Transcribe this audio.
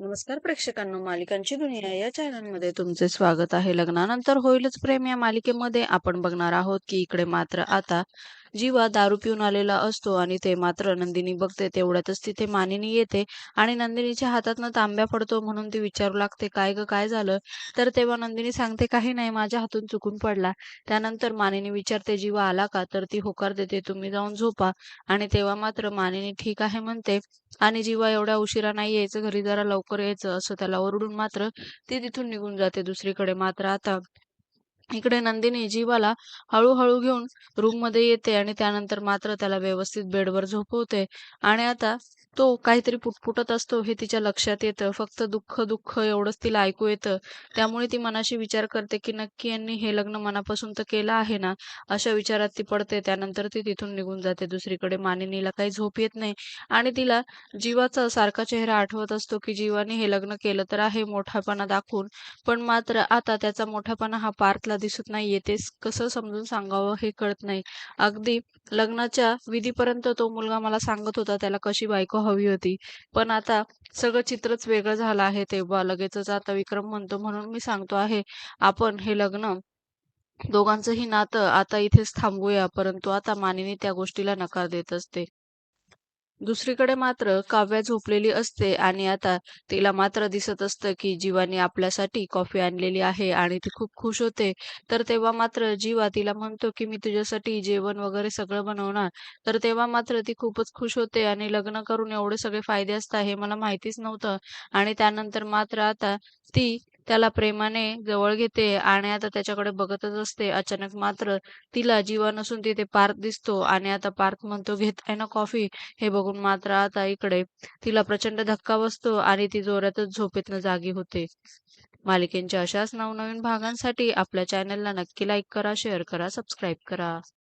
नमस्कार प्रेक्षकांनो मालिकांची दुनिया या चॅनलमध्ये तुमचे स्वागत आहे. लग्नानंतर होईलच प्रेम या मालिकेमध्ये आपण बघणार आहोत की इकडे मात्र आता जीवा दारू पिऊन आलेला असतो आणि ते मात्र नंदिनी बघते तेवढ्यातच तिथे मानिनी येते आणि नंदिनीच्या हातातनं तांब्या पडतो म्हणून ती विचारू लागते काय ग काय झालं? तर तेव्हा नंदिनी सांगते काही नाही माझ्या हातून चुकून पडला. त्यानंतर मानिनी विचारते जीवा आला का? तर ती होकार देते तुम्ही जाऊन झोपा. आणि तेव्हा मात्र मानिनी ठीक आहे म्हणते आणि जीवा एवढ्या उशिरा नाही यायचं घरी जरा लवकर यायचं असं त्याला ओरडून मात्र ती तिथून निघून जाते दुसरीकडे. मात्र आता इकडे नंदिनी जीवाला हळूहळू घेऊन रूममध्ये येते आणि त्यानंतर मात्र त्याला व्यवस्थित बेडवर झोपवते. आणि आता तो काहीतरी पुटपुटत असतो हे तिच्या लक्षात येतं. फक्त दुःख दुःख एवढंच तिला ऐकू येतं. त्यामुळे ती मनाशी विचार करते की नक्की यांनी हे लग्न मनापासून तर केलं आहे ना? अशा विचारात ती पडते. त्यानंतर ती तिथून निघून जाते. दुसरीकडे मानिनीला काही झोप येत नाही. आणि तिला जीवाचा सारखा चेहरा आठवत असतो की जीवाने हे लग्न केलं तर आहे मोठापणा दाखवून. पण मात्र आता त्याचा मोठापणा हा पार्थला दिसत नाहीये. ते कसं समजून सांगावं हे कळत नाही. अगदी लग्नाच्या विधीपर्यंत तो मुलगा मला सांगत होता त्याला कशी बायको हवी होती. पण आता सगळं चित्रच वेगळं झालं आहे तेव्हा. लगेचच आता विक्रम म्हणतो म्हणून मी सांगतो आहे आपण हे लग्न दोघांचंही नातं आता इथेच थांबवूया. परंतु आता मानिनी त्या गोष्टीला नकार देत असते. दुसरीकडे मात्र काव्या झोपलेली असते आणि आता तिला मात्र दिसत असतं की जीवाने आपल्यासाठी कॉफी आणलेली आहे आणि ती खूप खुश होते. तर तेव्हा मात्र जीवा तिला म्हणतो की मी तुझ्यासाठी जेवण वगैरे सगळं बनवणार. तर तेव्हा मात्र ती खूपच खुश होते आणि लग्न करून एवढे सगळे फायदे असतात हे मला माहितीच नव्हतं. आणि त्यानंतर मात्र आता ती त्याला प्रेमाने जवळ घेते आणि आता त्याच्याकडे बघतच असते. अचानक मात्र तिला जीवा नसून तिथे पार्थ दिसतो आणि आता पार्थ म्हणतो घेत आहे ना कॉफी? हे बघून मात्र आता इकडे तिला प्रचंड धक्का बसतो आणि ती जोरातच झोपेतनं जागी होते. मालिकेंच्या अशाच नवनवीन भागांसाठी आपल्या चॅनलला नक्की लाईक करा शेअर करा सबस्क्राईब करा.